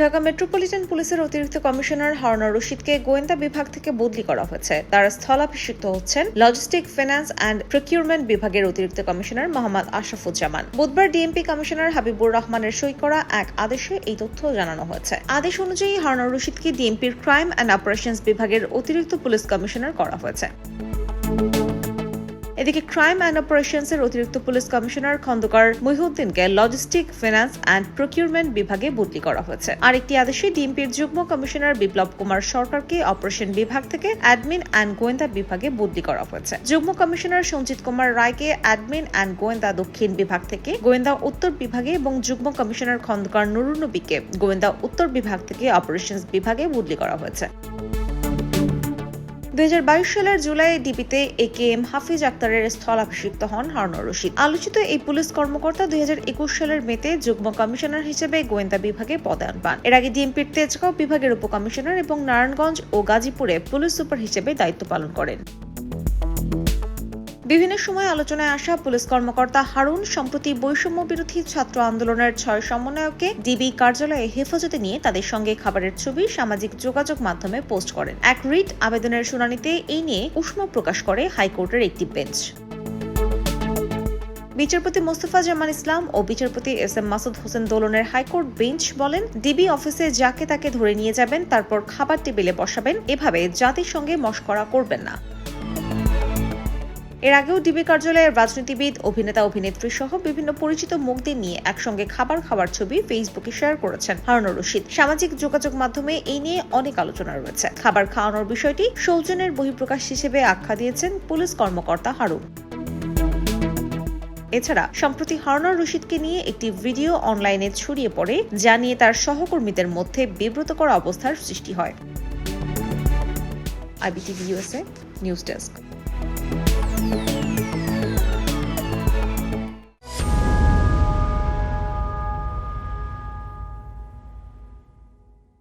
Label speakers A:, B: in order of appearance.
A: Dhaka metropolitan পুলিশের অতিরিক্ত commissioner Haruna রশিদকে গোয়েন্দা বিভাগ থেকে বদলি করা হয়েছে। তার স্থলাভিষিক্ত হচ্ছেন লজিস্টিক ফিন্যান্স অ্যান্ড প্রকিউরমেন্ট বিভাগের অতিরিক্ত কমিশনার মোহাম্মদ আশরাফুজ্জামান। বুধবার ডিএমপি কমিশনার হাবিবুর রহমানের সই করা এক আদেশে এই তথ্য জানানো হয়েছে। আদেশ অনুযায়ী হারুনা রশিদকে ডিএমপির ক্রাইম অ্যান্ড অপারেশনস বিভাগের অতিরিক্ত পুলিশ কমিশনার করা হয়েছে। এদিকে ক্রাইম অ্যান্ড অপারেশনসের অতিরিক্ত পুলিশ কমিশনার খন্দকার মহিউদ্দিনকে লজিস্টিক ফিন্যান্স অ্যান্ড প্রকিউরমেন্ট বিভাগে বদলি করা হয়েছে। আরেকটি আদেশে ডিএমপির যুগ্ম কমিশনার বিপ্লব কুমার সরকারকে অপারেশন বিভাগ থেকে অ্যাডমিন অ্যান্ড গোয়েন্দা বিভাগে বদলি করা হয়েছে। যুগ্ম কমিশনার সঞ্জিত কুমার রায়কে অ্যাডমিন অ্যান্ড গোয়েন্দা দক্ষিণ বিভাগ থেকে গোয়েন্দা উত্তর বিভাগে এবং যুগ্ম কমিশনার খন্দকার নুরুন নবীকে গোয়েন্দা উত্তর বিভাগ থেকে অপারেশনস বিভাগে বদলি করা হয়েছে। দুই হাজার বাইশ সালের জুলাই ডিবিতে এ কে এম হাফিজ আক্তারের স্থলাভিষিক্ত হন হারুনুর রশিদ। আলোচিত এই পুলিশ কর্মকর্তা দুই হাজার একুশ সালের মেতে যুগ্ম কমিশনার হিসেবে গোয়েন্দা বিভাগে পদায়ন পান এর আগে ডিএমপির তেজগাঁও বিভাগের উপকমিশনার এবং নারায়ণগঞ্জ ও গাজীপুরে পুলিশ সুপার হিসেবে দায়িত্ব পালন করেন। বিভিন্ন সময় আলোচনায় আসা পুলিশ কর্মকর্তা হারুন, সম্প্রতি বৈষম্য বিরোধী ছাত্র আন্দোলনের ছয় সমন্বয়কে ডিবি কার্যালয়ে হেফাজতে নিয়ে তাদের সঙ্গে খাবারের ছবি, সামাজিক যোগাযোগ মাধ্যমে পোস্ট করেন। এক রিট আবেদনের শুনানিতে এই নিয়ে উষ্ম প্রকাশ করে হাইকোর্টের একটি বেঞ্চ। বিচারপতি মোস্তফা জামান ইসলাম ও বিচারপতি এস এম মাসুদ হোসেন দোলনের হাইকোর্ট বেঞ্চ বলেন, ডিবি অফিসে যাকে তাকে ধরে নিয়ে যাবেন, তারপর খাবার টেবিলে বসাবেন, এভাবে জাতির সঙ্গে মস্করা করবেন না। এর আগেও ডিবি কার্যালয়ের রাজনীতিবিদ, অভিনেতা, অভিনেত্রী সহ বিভিন্ন পরিচিত মুখদের নিয়ে একসঙ্গে খাবার খাওয়ার ছবি ফেসবুকে শেয়ার করেছেন হারুনুর রশিদ। সামাজিক যোগাযোগ মাধ্যমে এই নিয়ে অনেক আলোচনা রয়েছে। খাবার খাওয়ানোর বিষয়টি সৌজনের বহিঃপ্রকাশ হিসেবে আখ্যা দিয়েছেন পুলিশ কর্মকর্তা হারুন। এছাড়া, সম্প্রতি হারুনার রশিদকে নিয়ে একটি ভিডিও অনলাইনে ছড়িয়ে পড়ে, যা নিয়ে তার সহকর্মীদের মধ্যে বিব্রতকর অবস্থার সৃষ্টি হয়। IBTV USA news desk